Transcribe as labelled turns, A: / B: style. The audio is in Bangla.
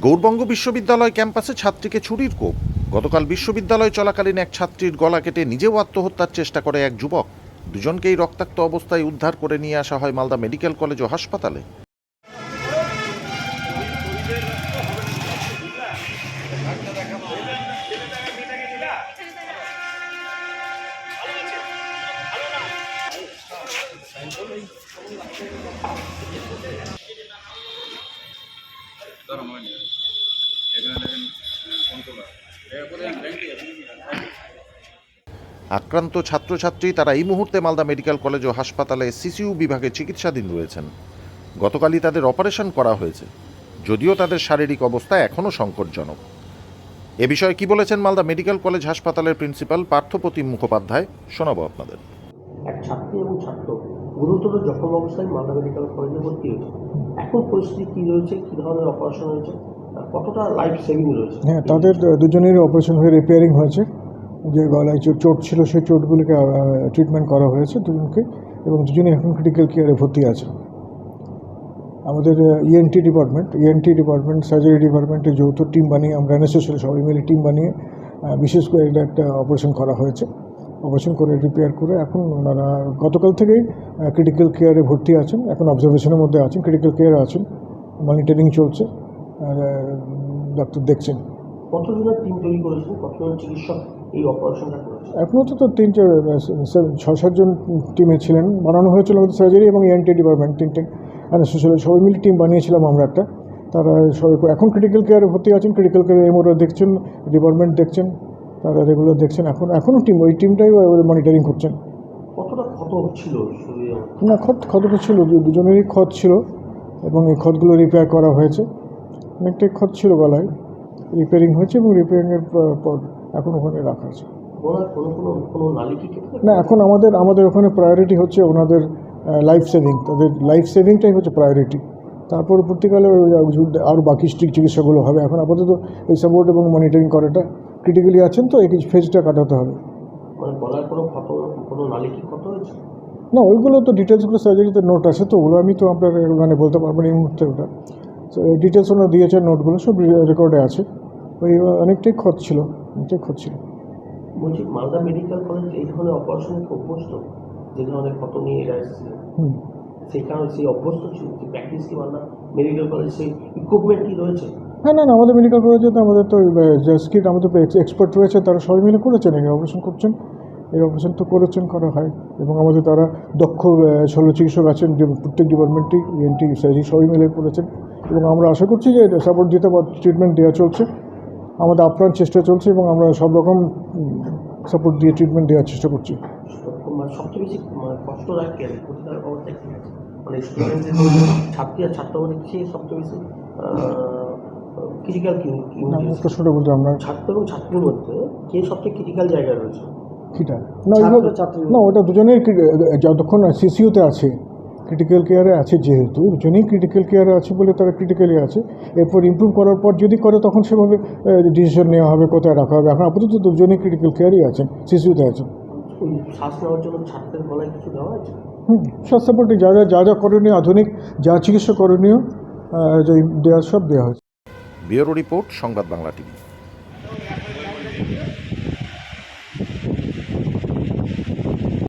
A: গৌরবঙ্গ বিশ্ববিদ্যালয় ক্যাম্পাসে ছাত্রীকে ছুরির কোপ। গতকাল বিশ্ববিদ্যালয় চলাকালীন এক ছাত্রীর গলা কেটে নিজেও আত্মহত্যার চেষ্টা করে এক যুবক। দুজনকেই রক্তাক্ত অবস্থায় উদ্ধার করে নিয়ে আসা হয় মালদা মেডিকেল কলেজ ও হাসপাতালে। আক্রান্ত ছাত্রছাত্রী তারা এই মুহূর্তে মালদা মেডিকেল কলেজ ও হাসপাতালে সিসিউ বিভাগে চিকিৎসাধীন রয়েছেন। গতকালই তাদের অপারেশন করা হয়েছে যদিও তাদের শারীরিক অবস্থা এখনও সংকটজনক। এ বিষয়ে কি বলেছেন মালদা মেডিকেল কলেজ হাসপাতালের প্রিন্সিপাল পার্থপ্রতিম মুখোপাধ্যায় শোনাবো আপনাদের।
B: এক ছাত্রী এবং ছাত্র গুরুতর জখম অবস্থায় মালদা মেডিকেল কলেজে ভর্তি হয়েছে। এখন পরিস্থিতি কী রয়েছে? কী ধরনের অপারেশন হয়েছে? কতটা লাইফ সেভিং রয়েছে?
C: হ্যাঁ তাদের দুজনেরই অপারেশন হয়ে রিপেয়ারিং হয়েছে। যে গলায় চোট ছিল, সেই চোটগুলিকে ট্রিটমেন্ট করা হয়েছে দুজনকে এবং দুজনে এখন ক্রিটিক্যাল কেয়ারে ভর্তি আছে। আমাদের ENT department ENT department surgery ডিপার্টমেন্টে যৌথ টিম বানিয়ে আমরা এনএসএসের সবাই মিলে টিম বানিয়ে বিশেষ করে একটা অপারেশন করা হয়েছে। অপারেশন করে রিপেয়ার করে এখন ওনারা গতকাল থেকেই ক্রিটিক্যাল কেয়ারে ভর্তি আছেন এখন অবজারভেশনের মধ্যে আছেন ক্রিটিক্যাল কেয়ারে আছেন মনিটরিং চলছে আর ডাক্তার দেখছেন।
B: কতজনের টিম তৈরি করেছেন কতজন চিকিৎসক এই অপারেশনটা করেছে?
C: এখনও তো তো তিন চার ছয় সাতজন টিমে ছিলেন। বানানো হয়েছিল আমাদের সার্জারি এবং এনটি ডিপার্টমেন্ট তিনটে। সোশ্যাল সবাই মিলে টিম বানিয়েছিলাম আমরা একটা। তারা সবাই এখন ক্রিটিক্যাল কেয়ারে ভর্তি আছেন ক্রিটিক্যাল কেয়ারে এমওরা দেখছেন ডিপার্টমেন্ট দেখছেন। তারা রেগুলার দেখছেন। এখন এখনও টিম ওই টিমটাই মনিটরিং করছেন।
B: কতটা ক্ষত ছিল
C: না খত ক্ষতটা ছিল দুজনেরই ক্ষত ছিল এবং এই ক্ষতগুলো রিপেয়ার করা হয়েছে। অনেকটাই ক্ষত ছিল গলায়। রিপেয়ারিং হয়েছে এবং রিপেয়ারিংয়ের পর এখন ওখানে রাখা আছে। না এখন আমাদের আমাদের ওখানে প্রায়োরিটি হচ্ছে ওনাদের লাইফ সেভিং তাদের লাইফ সেভিংটাই হচ্ছে প্রায়োরিটি তারপর পরবর্তীকালে আর বাকি স্ট্রিক চিকিৎসাগুলো হবে। এখন আপাতত এই সাপোর্ট এবং মনিটরিং করাটা ক্রিটিক্যালি আছেন তো এই ফেজটা কাটাতে হবে।
B: মানে ক্ষত ক্ষত
C: না ওইগুলো তো ডিটেলসগুলো সার্জারিতে নোট আছে তো ওগুলো আমি তো আপনার মানে বলতে পারব না এই মুহূর্তে ওটা। ডিটেলস ওনারা দিয়েছেন নোটগুলো সব রেকর্ডে আছে। ওই অনেকটাই খত ছিল অনেকটাই খত ছিল।
B: বলছি মালদা মেডিকেল কলেজ এই ধরনের অপারেশনে অভ্যস্ত? যে ধরনের ক্ষত নিয়ে এরা এসেছিল
C: হুম।
B: সেই কারণে সেই অভ্যস্ত প্র্যাকটিস কি মালদা মেডিকেল কলেজ সেই ইকুইপমেন্ট কি রয়েছে?
C: হ্যাঁ না না আমাদের মেডিকেল কলেজে তো আমাদের তো জাস্কিট আমাদের এক্সপার্ট রয়েছে তারা সবাই মিলে করেছেন এই অপারেশন করছেন। এই অপারেশন তো করেছেন করা হয়। এবং আমাদের তারা দক্ষ শল্য চিকিৎসক আছেন যে প্রত্যেক ডিপার্টমেন্টই ইএনটি সার্জি সবাই মিলে করেছেন। এবং আমরা আশা করছি যে সাপোর্ট দিতে ট্রিটমেন্ট দেওয়া চলছে। আমাদের আপ্রাণ চেষ্টা চলছে এবং আমরা সব রকম সাপোর্ট দিয়ে ট্রিটমেন্ট দেওয়ার চেষ্টা করছি।
B: সবচেয়ে বেশি মানে কষ্ট রাখে মানে স্টুডেন্টদের ছাত্রী আর ছাত্রদের চেয়ে সবচেয়ে বেশি? ক্রিটিক্যাল
C: প্রশ্নটা বলতে আমরা
B: ছাত্র এবং ছাত্রীর মধ্যে কে সবচেয়ে ক্রিটিক্যাল জায়গায় রয়েছে?
C: না না ওটা দুজনেই যতক্ষণ সিসিউতে আছে ক্রিটিক্যাল কেয়ারে আছে যেহেতু দুজনেই ক্রিটিক্যাল কেয়ারে আছে বলে তারা ক্রিটিক্যালি আছে। এরপর ইমপ্রুভ করার পর যদি করে তখন সেভাবে ডিসিশন নেওয়া হবে কোথায় রাখা হবে। এখন আপাতত দুজনেই ক্রিটিক্যাল কেয়ারই আছেন সিসিউতে আছেন।
B: শ্বাস নেওয়ার জন্য ছাত্রের গলায় কিছু দেওয়া আছে?
C: হুম স্বাস্থ্য সাপোর্টে যা যা যা যা করণীয় আধুনিক যা চিকিৎসা করণীয় যে দেওয়া সব দেওয়া হয়েছে।
A: ব্যুরো রিপোর্ট সংবাদ বাংলা টিভি।